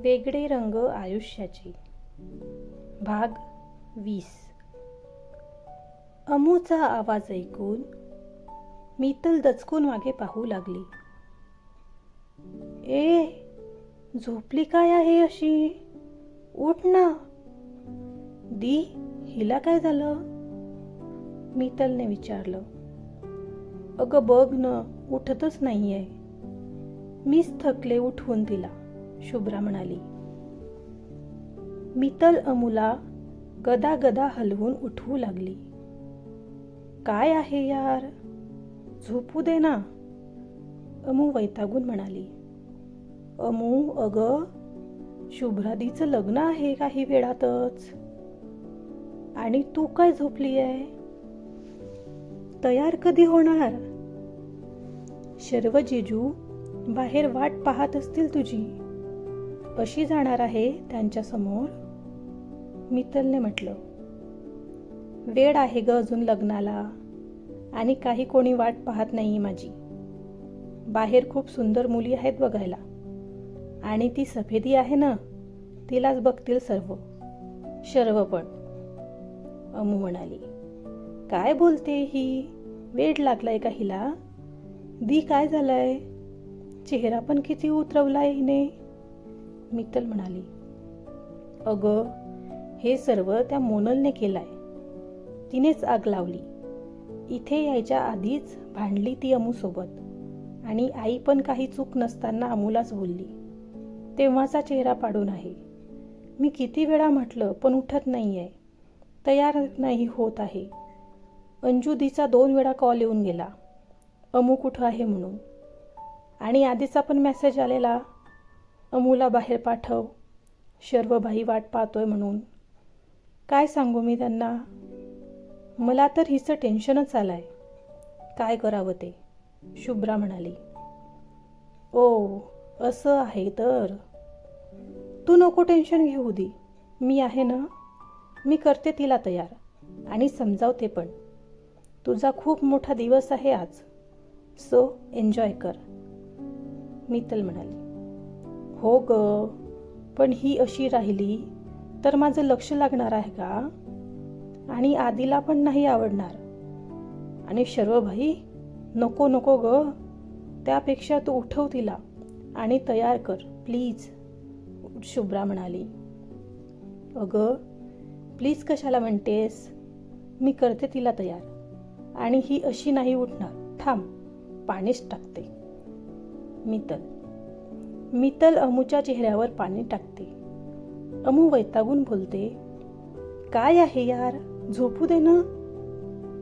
वेगळे रंग आयुष्याचे. भाग वीस. अमूचा आवाज ऐकून मीतल दचकून मागे पाहू लागली. ए झोपली काय आहे अशी? उठ ना. दी हिला काय झालं? मीतलने विचारलं. अगं बघ न उठतच नाहीये. मीच थकले उठवून तिला शुभ्रा म्हणाली. मितल अमुला गदा गदा हलवून उठवू लागली. काय आहे यार? झोपू दे ना. अमू वैतागून म्हणाली. अमू अग शुभ्रादीचं लग्न आहे काही वेळातच. आणि तू काय झोपली आहे तयार कधी होणार? शर्व जेजू बाहेर वाट पाहत असतील तुझी. कशी जाणार आहे त्यांच्यासमोर मित्तलने म्हटलं वेळ आहे ग अजून लग्नाला. आणि काही कोणी वाट पाहत नाही माझी. बाहेर खूप सुंदर मुली आहेत बघायला. आणि ती सफेदी आहे ना तिलाच बघतील सर्व. सर्व पण अमू म्हणाली. काय बोलते ही? वेड लागलाय का हिला? दी काय झालंय? चेहरा पण किती उतरवलाय हिने. मित्तल म्हणाली अगं हे सर्व त्या मोनलने केलाय. तिनेच आग लावली. इथे यायच्या आधीच भांडली ती अमूसोबत. आणि आई पण काही चूक नसताना अमूलाच बोलली तेव्हाचा चेहरा पाडून आहे. मी किती वेळा म्हटलं पण उठत नाही आहे तयार नाही होत आहे. अंजुदीचा दोन वेळा कॉल येऊन गेला. अमू कुठं आहे म्हणून. आणि आधीचा पण मेसेज आलेला अमूला बाहेर पाठव. शर्वभाई वाट पाहतोय म्हणून. काय सांगू मी त्यांना? मला तर हिचं टेन्शनच आलं आहे काय करावं ते? शुभ्रा म्हणाली. ओ असं आहे तर. तू नको टेन्शन घेऊ दे. मी आहे ना? मी करते तिला तयार. आणि समजावते पण. तुझा खूप मोठा दिवस आहे आज. सो एन्जॉय कर. मित्तल म्हणाली. हो ग पण ही अशी राहिली तर माझं लक्ष लागणार आहे का? आणि आधीला पण नाही आवडणार. आणि शर्वभाई नको नको ग. त्यापेक्षा तू उठव तिला आणि तयार कर प्लीज शुभ्रा म्हणाली. अगं प्लीज कशाला म्हणतेस? मी करते तिला तयार. आणि ही अशी नाही उठणार. थांब पाणीच टाकते. मितल मितल अमूच्या चेहऱ्यावर पाणी टाकते. अमू वैतागून बोलते काय आहे यार? झोपू दे ना.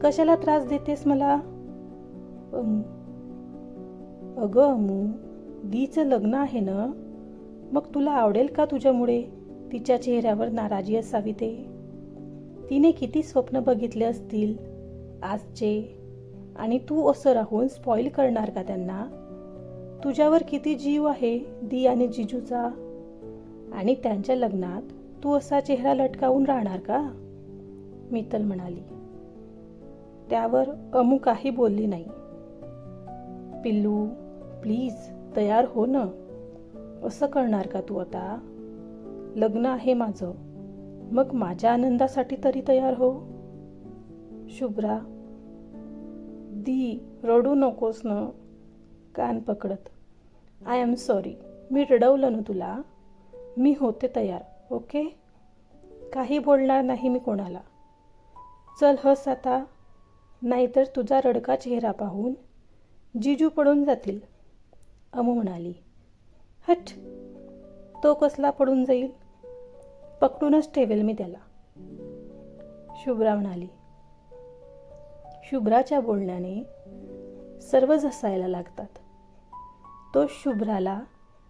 कशाला त्रास देतेस मला? अमू अगं अमू दीचं लग्न आहे ना. मग तुला आवडेल का तुझ्यामुळे तिच्या चेहऱ्यावर नाराजी असावी ते? तिने किती स्वप्न बघितले असतील आजचे आणि तू असं राहून स्पॉईल करणार का त्यांना? तुझ्यावर किती जीव आहे दी आणि जिजूचा? आणि त्यांच्या लग्नात तू असा चेहरा लटकावून राहणार का? मितल म्हणाली. त्यावर अमू काही बोलली नाही. पिल्लू प्लीज तयार हो ना. असं करणार का तू आता? लग्न आहे माझं. मग माझ्या आनंदासाठी तरी तयार हो. शुभ्रा दी रडू नकोस ना. कान पकडत. आय एम सॉरी मी रडवलं ना तुला. मी होते तयार ओके काही बोलणार नाही मी कोणाला. चल हस आता. नाहीतर तुझा रडका चेहरा पाहून जिजू पडून जातील. अमू म्हणाली. हट. तो कसला पडून जाईल? पकडूनच ठेवेल मी त्याला. शुभ्रा म्हणाली. शुभ्राच्या बोलण्याने सर्वच हसायला लागतात. तो शुभ्राला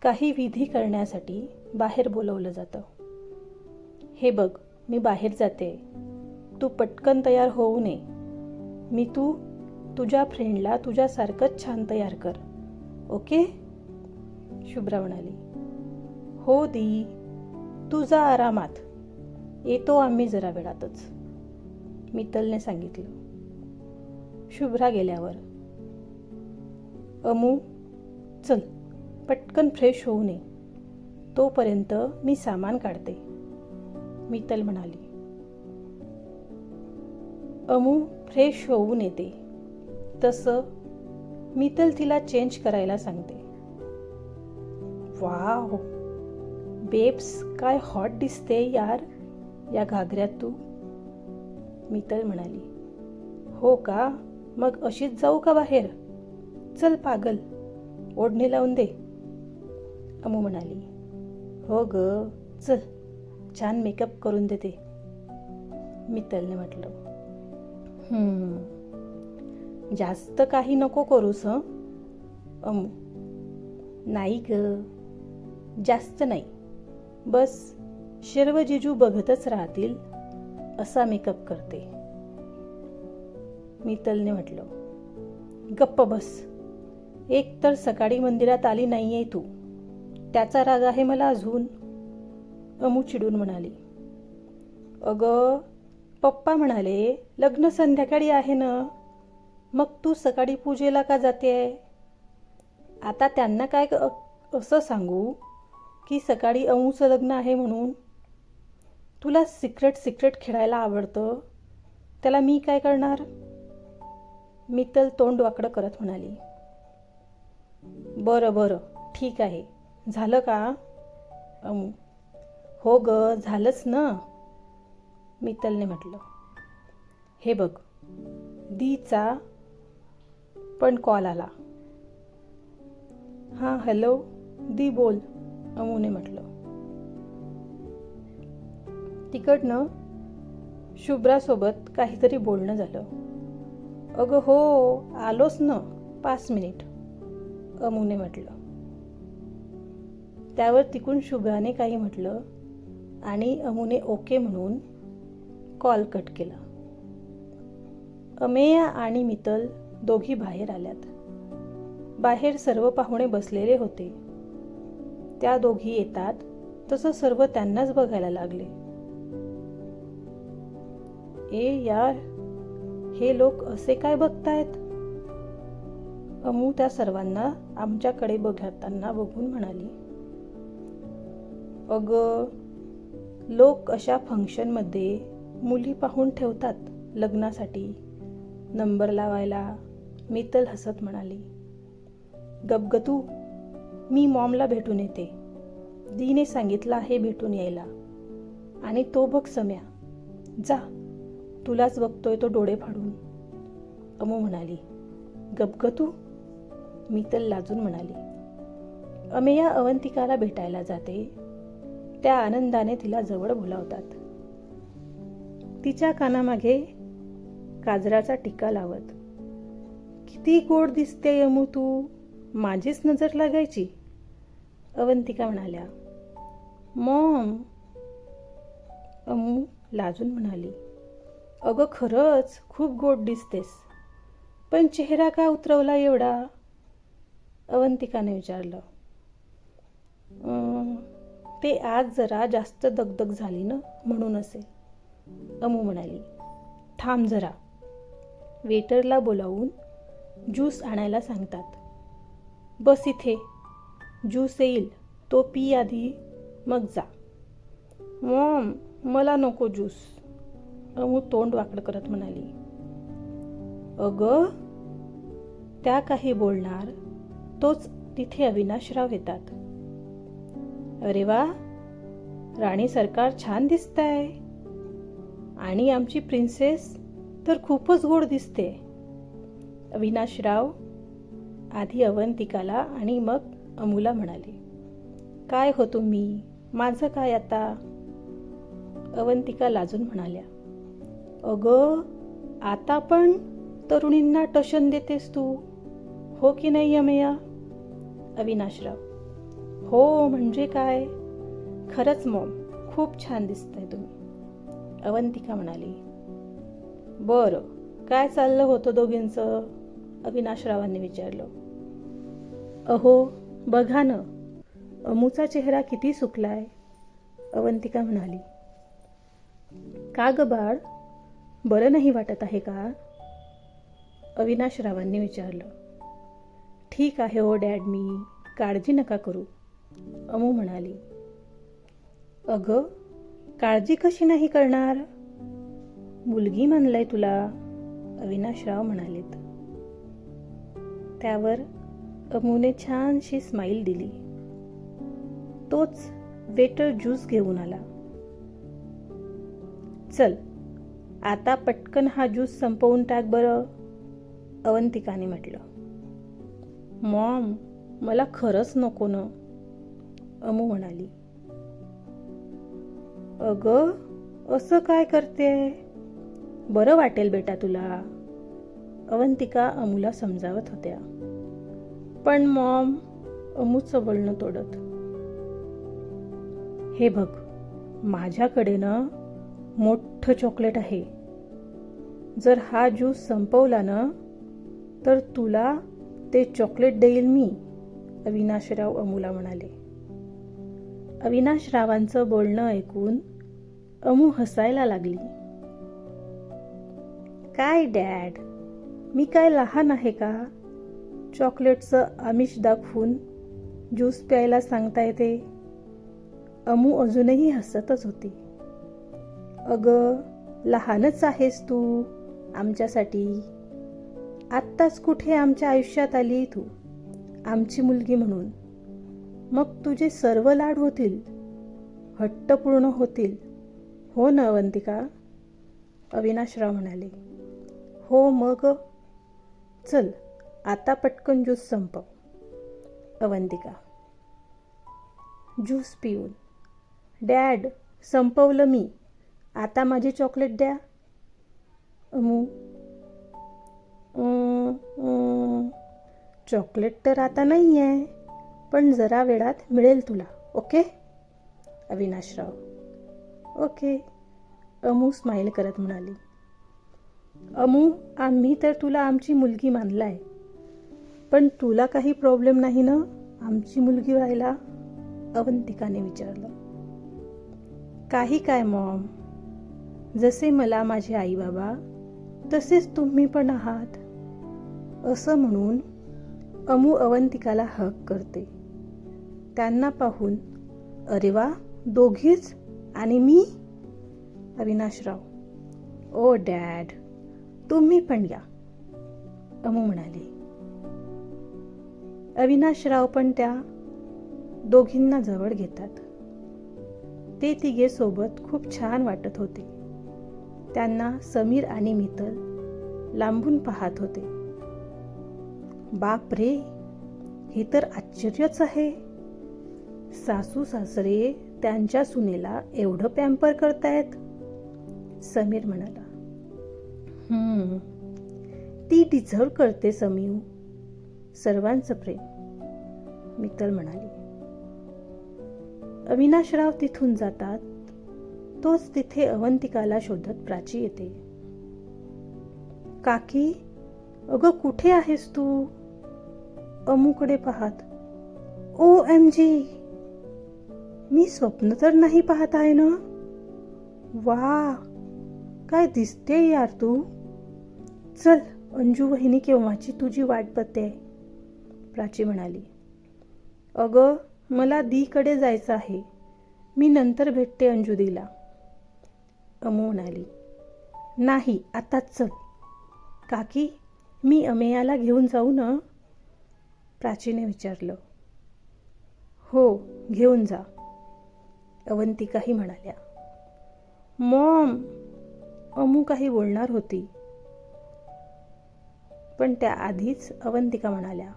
काही विधी करण्यासाठी बाहेर बोलवलं जातं. हे बघ मी बाहेर जाते. तू पटकन तयार होऊ नये. मी तू तुझ्या फ्रेंडला तुझ्यासारखंच छान तयार कर. ओके? शुभ्रा म्हणाली. हो दी तुझा आरामात. येतो आम्ही जरा वेळातच. मित्तलने सांगितलं. शुभ्रा गेल्यावर अमू चल पटकन फ्रेश होऊ नये. तोपर्यंत मी सामान काढते. मित्तल म्हणाली. अमू फ्रेश होऊन येते तसं मित्तल तिला चेंज करायला सांगते. वाव! बेब्स काय हॉट दिसते यार या घागऱ्यात तू. मित्तल म्हणाली. हो का? मग अशीच जाऊ का बाहेर? चल पागल. ओढणी लावून दे. अमू म्हणाली हो ग चल छान मेकअप करून देते. मित्तलने म्हटलं जास्त काही नको करूस हं? अमू नाही ग जास्त नाही. बस शर्व जिजू बघतच राहतील असा मेकअप करते. मित्तलने म्हटलं गप्प बस. एक तर सकाळी मंदिरात आली नाही आहे तू. त्याचा राग आहे मला अजून. अमू चिडून म्हणाली. अगं पप्पा म्हणाले लग्न संध्याकाळी आहे ना? मग तू सकाळी पूजेला का जाते? आता त्यांना काय क- असं सांगू की सकाळी अमूचं लग्न आहे म्हणून. तुला सिक्रेट सिक्रेट खेळायला आवडतं. त्याला मी काय करणार? मित्तल तोंड वाकडं करत म्हणाली. बरं बरं. ठीक आहे. झालं का? अमू हो ग झालंच ना? मित्तलने म्हटलं. हे बघ दीचा पण कॉल आला. हां हॅलो? दी बोल अमूने म्हटलं. तिकडनं शुभ्रासोबत काहीतरी बोलणं झालं. अगं हो आलोच ना पाच मिनिट. अमूने म्हटलं. त्यावर तिकून शुभ्राने काही म्हटलं आणि अमूने ओके म्हणून कॉल कट केला. अमेया आणि मितल दोघी बाहेर आल्यात. बाहेर सर्व पाहुणे बसलेले होते. त्या दोघी येतात तसं सर्व त्यांनाच बघायला लागले. ए यार हे लोक असे काय बघतायत? अमू त्या सर्वांना आमच्याकडे बघताना बघून म्हणाली. अगं लोक अशा फंक्शनमध्ये मुली पाहून ठेवतात लग्नासाठी. नंबर लावायला मित्तल हसत म्हणाली. गपगतू मी मॉमला भेटून येते. दीने सांगितलं आहे भेटून यायला. आणि तो बघ सम्या. जा तुलाच बघतोय तो डोळे फाडून. अमू म्हणाली. गपगतू मित्तल लाजून म्हणाली. अमेया अवंतिकाला भेटायला जाते. त्या आनंदाने तिला जवळ बोलावतात. तिच्या कानामागे काजराचा टिका लावत किती गोड दिसते यमू तू माझीच नजर लागायची. अवंतिका म्हणाल्या मॉम अमू लाजून म्हणाली अगं खरंच खूप गोड दिसतेस पण चेहरा का उतरवला एवढा? अवंतिकाने विचारलं. ते आज जरा जास्त दगदग झाली ना म्हणून असेल अमू म्हणाली थांब जरा. वेटरला बोलावून ज्यूस आणायला सांगतात. बस इथे. ज्यूस येईल तो पी आधी मग जा. मॉम मला नको ज्यूस. अमू तोंड वाकड करत म्हणाली अगं त्या काही बोलणार तोच तिथे अविनाशराव येतात. अरे वा राणी सरकार छान दिसताय. आणि आमची प्रिन्सेस तर खूपच गोड दिसते. अविनाशराव आधी अवंतिकाला आणि मग अमूला म्हणाले काय हो तुम्ही? माझं काय आता? अवंतिका लाजून म्हणाल्या अगं आता पण तरुणींना टशन देतेस तू. हो की नाही अमेया? अविनाशराव. हो म्हणजे काय? खरंच मॉम खूप छान दिसतंय तुम्ही. अवंतिका म्हणाली बरं काय चाललं होतं दोघींचं? अविनाशरावांनी विचारलं अहो बघा ना अमूचा चेहरा किती सुकलाय. अवंतिका म्हणाली का ग बाळ? बरं नाही वाटत आहे का? अविनाशरावांनी विचारलं ठीक आहे हो डॅड मी काळजी नका करू अमू म्हणाली. अगं काळजी कशी नाही करणार? मुलगी म्हणलंय तुला अविनाशराव म्हणालेत. त्यावर अमूने छानशी स्माईल दिली. तोच वेटर ज्यूस घेऊन आला. चल आता पटकन हा ज्यूस संपवून टाक बरं अवंतिकाने म्हटलं. मॉम मला खरंच नको न. अमू म्हणाली. अगं असं काय करते? बरं वाटेल बेटा तुला. अवंतिका अमूला समजावत होत्या. पण मॉम अमूचं बोलणं तोडत. हे बघ माझ्याकडे ना मोठं चॉकलेट आहे. जर हा ज्यूस संपवला ना तर तुला ते चॉकलेट देईल मी अविनाशराव अमूला म्हणाले. अविनाशरावांचं बोलणं ऐकून अमू हसायला लागली. काय डॅड? मी काय लहान आहे का? चॉकलेटचं आमिष दाखवून ज्यूस प्यायला सांगता येते. अमू अजूनही हसतच होती. अगं लहानच आहेस तू आमच्यासाठी. आत्ताच कुठे आमच्या आयुष्यात आली तू? आमची मुलगी म्हणून. मग तुझे सर्व लाड होतील. हट्ट पूर्ण होतील. हो ना अवंतिका? अविनाशराव म्हणाले. हो मग? चल आता पटकन ज्यूस संपव. अवंतिका. ज्यूस पिऊन. डॅड संपवलं मी. आता माझी चॉकलेट द्या. अमू चॉकलेट तर आता नाही आहे पण जरा वेळात मिळेल तुला okay? Avinashrao. Okay. Amu smile करत म्हणाली. अमू आम्ही तर तुला आमची मुलगी मानलाय. पण तुला काही प्रॉब्लेम नाही ना? आमची मुलगी व्हायला? अवंतिकाने विचारलं. काही काय मॉम जसे मला माझे आई बाबा तसेच तुम्ही पण आहात. असं म्हणून अमू अवंतिकाला हक करते. त्यांना पाहून अरे वा दोघीच? आणि मी? अविनाशराव. ओ डॅड तुम्ही पण या. अमू म्हणाले. अविनाशराव पण त्या दोघींना जवळ घेतात. ते तिघे सोबत खूप छान वाटत होते. त्यांना समीर आणि मितल लांबून पाहत होते. बाप रे हे तर आश्चर्यच आहे. सासू सासरे त्यांच्या सुनेला एवढं पॅम्पर करतायत? समीर म्हणाला हम्म ती डिझर्व करते समीव. सर्वांचं प्रेम. मित्तल म्हणाली अविनाशराव तिथून जातात तोच तिथे अवंतिकाला शोधत प्राची येते. काकी अगं कुठे आहेस तू? अमूकडे पाहत ओ एम जी मी स्वप्न तर नाही पाहत आहे ना? वा काय दिसते यार तू? चल अंजू वहिनी केव्हाची तुझी वाट बघते? प्राची म्हणाली. अगं मला दीकडे जायचं आहे. मी नंतर भेटते अंजुदीला. अमू म्हणाली नाही आत्ताच चल. काकी मी अमेयाला घेऊन जाऊ ना? प्राचीने विचारलं. हो घेऊन जा अवंतिकाही म्हणाल्या. मॉम अमू काही बोलणार होती. पण त्याआधीच अवंतिका म्हणाल्या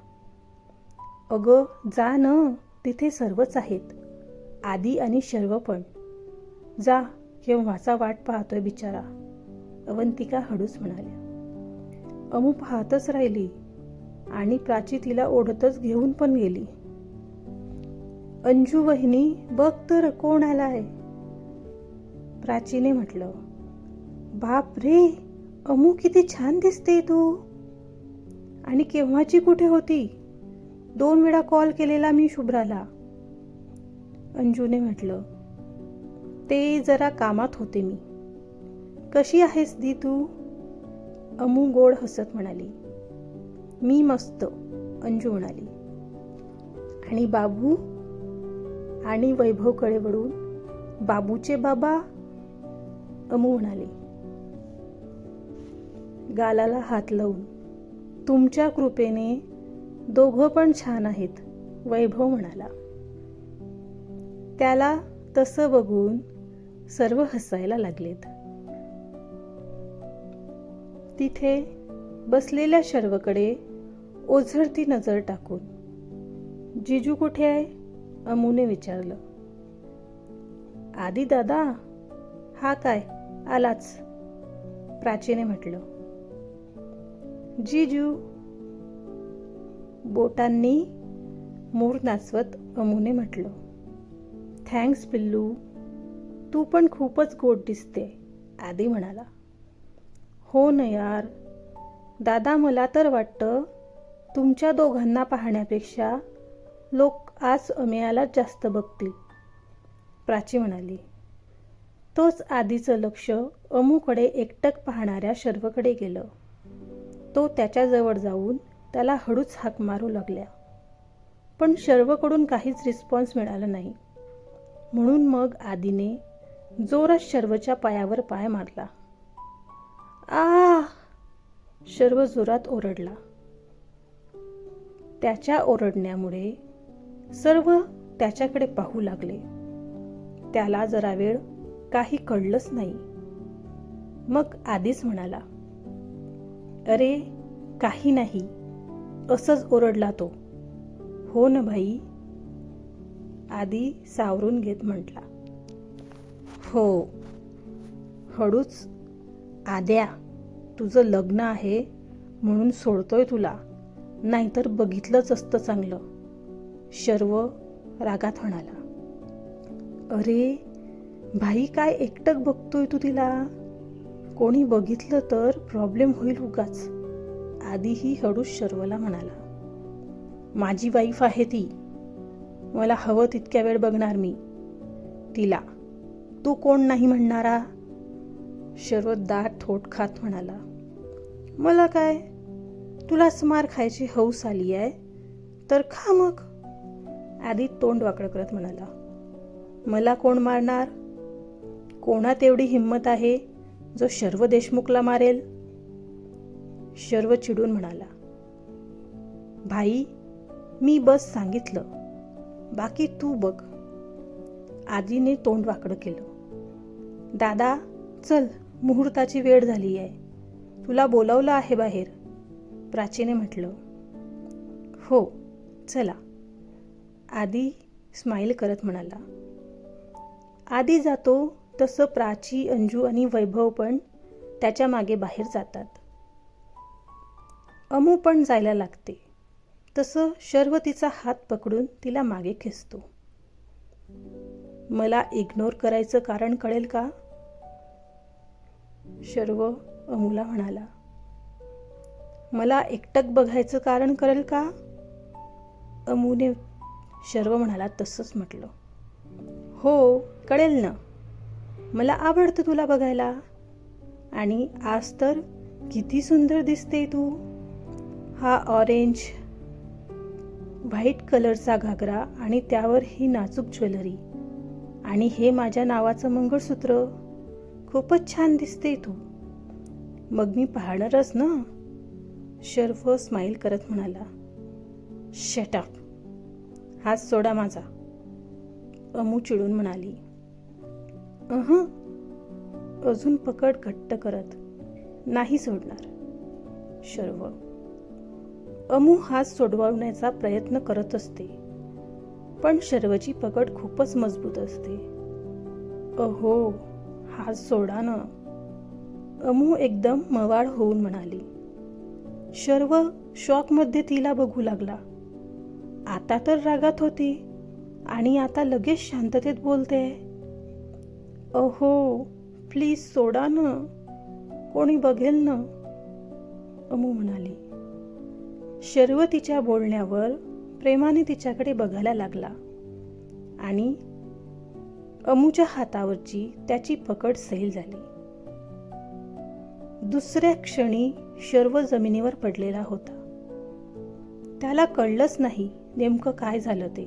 अगं जा न तिथे सर्वच आहेत. आदी आणि शर्व पण. जा केव्हाचा वाट पाहतोय बिचारा? अवंतिका हळूच म्हणाल्या. अमू पाहतच राहिली आणि प्राची तिला ओढतच घेऊन पण गेली. अंजू वहिनी बघ तर कोण आलाय. प्राचीने म्हटलं बाप रे अमू किती छान दिसते तू. आणि केव्हाची कुठे होती? दोन वेळा कॉल केलेला मी शुभ्राला. अंजूने म्हटलं ते जरा कामात होते मी. कशी आहेस दी तू? अमू गोड हसत म्हणाली. मी मस्त अंजू म्हणाली. आणि बाबू? आणि वैभवकडे वळून बाबूचे बाबा? अमू म्हणाले. गालाला हात लावून तुमच्या कृपेने दोघं पण छान आहेत वैभव म्हणाला. त्याला तसं बघून सर्व हसायला लागलेत. तिथे बसलेल्या शर्वकडे ओझरती नजर टाकून जिजू कुठे आहे? अमूने विचारलं. आधी दादा हा काय? आलाच. प्राचीने म्हटलं. जिजू बोटांनी मूर नाचवत अमूने म्हटलं. थँक्स पिल्लू. तू पण खूपच गोड दिसते आधी म्हणाला. हो न यार. दादा मला तर वाटतं तुमच्या दोघांना पाहण्यापेक्षा लोक आज अमेयाला जास्त बघतील प्राची म्हणाली. तोच आधीचं लक्ष अमूकडे एकटक पाहणाऱ्या शर्वकडे गेलं. तो त्याच्याजवळ जाऊन त्याला हळूच हाक मारू लागल्या. पण शर्वकडून काहीच रिस्पॉन्स मिळाला नाही. म्हणून मग आधीने जोरात शर्वच्या पायावर पाय मारला. आ शर्व जोरात ओरडला. त्याच्या ओरडण्यामुळे सर्व त्याच्याकडे पाहू लागले. त्याला जरा वेळ काही कळलंच नाही. मग आधीच म्हणाला अरे काही नाही. असंच ओरडला तो. हो न भाई आधी सावरून घेत म्हटला. हो. हळूच आद्या तुझं लग्न आहे म्हणून सोडतोय तुला. नाहीतर बघितलंच असतं चांगलं. शर्व रागात म्हणाला. अरे भाई काय एकटक बघतोय तू तिला? कोणी बघितलं तर प्रॉब्लेम होईल उगाच. आधीही हळूच शर्वला म्हणाला. माझी वाईफ आहे ती. मला हवं तितक्या वेळ बघणार मी. तिला. तू कोण नाही म्हणणारा? शर्व दाट थोट खात म्हणाला. मला काय? तुला स्मार खायची हौस आली आहे? तर खा मग. आधी तोंड वाकड करत म्हणाला. मला कोण मारणार? कोणात एवढी हिंमत आहे जो शर्व देशमुखला मारेल? शर्व चिडून म्हणाला. भाई मी बस सांगितलं. बाकी तू बघ. आजीने तोंड वाकडं केलं. दादा चल मुहूर्ताची वेळ झाली आहे. तुला बोलावलं आहे बाहेर. प्राचीने म्हटलं. हो चला. आधी स्माईल करत म्हणाला. आधी जातो तसं प्राची अंजू आणि वैभव पण त्याच्यामागे बाहेर जातात. अमू पण जायला लागते. तसं शर्व तिचा हात पकडून तिला मागे खेचतो. मला इग्नोर करायचं कारण कळेल का? शर्व अमूला म्हणाला मला एकटक बघायचं कारण करेल का? अमूने शर्व म्हणाला तसंच म्हटलं. हो कळेल ना. मला आवडतं तुला बघायला. आणि आज तर किती सुंदर दिसते तू. हा ऑरेंज व्हाईट कलरचा घागरा आणि त्यावर ही नाजूक ज्वेलरी. आणि हे माझ्या नावाचं मंगळसूत्र. खूपच छान दिसते तू. मग मी पाहणारच ना? शर्फ स्माईल करत म्हणाला. शटअप हात सोडा माझा. अमू चिडून म्हणाली. अह. अजून पकड घट्ट करत. नाही सोडणार. शर्व. अमू हात सोडवण्याचा प्रयत्न करत असते. पण शर्वची पकड खूपच मजबूत असते. अहो. हात सोडा ना अमू एकदम मवाळ होऊन म्हणाली. शर्व शॉकमध्ये तिला बघू लागला. आता तर रागात होती आणि आता लगेच शांततेत बोलते. अहो प्लीज सोडा ना कोणी बघेल ना अमू म्हणाली. शर्व तिच्या बोलण्यावर प्रेमाने तिच्याकडे बघायला लागला आणि अमूच्या हातावरची त्याची पकड सैल झाली. दुसऱ्या क्षणी शर्व जमिनीवर पडलेला होता. त्याला कळलंच नाही नेमकं काय झालं ते.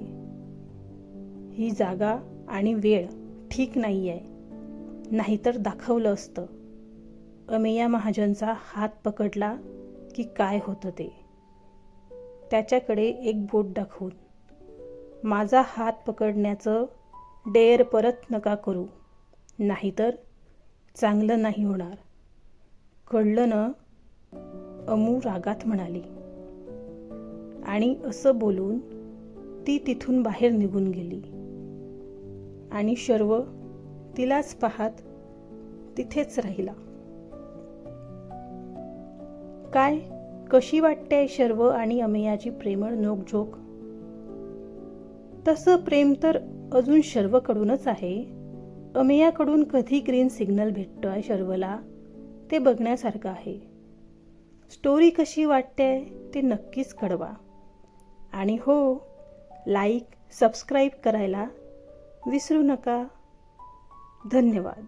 ही जागा आणि वेळ ठीक नाही आहे नाहीतर दाखवलं असतं. अमेया महाजनचा हात पकडला की काय होतं ते. त्याच्याकडे एक बोट दाखवून. माझा हात पकडण्याचं डेअर परत नका करू. नाहीतर चांगलं नाही होणार. कळलं ना? अमू रागात म्हणाली. आणि असं बोलून ती तिथून बाहेर निघून गेली. आणि शर्व तिलाच पाहत तिथेच राहिला. काय? कशी वाटते शर्व आणि अमेयाची प्रेमळ नोकझोक? तसं प्रेम तर अजून शर्वकडूनच आहे. अमेयाकडून कधी ग्रीन सिग्नल भेटतोय शर्वला? ते बघण्यासारखं आहे. स्टोरी कशी वाटते ते नक्कीच कळवा. आणि हो लाईक सबस्क्राईब करायला विसरू नका. धन्यवाद.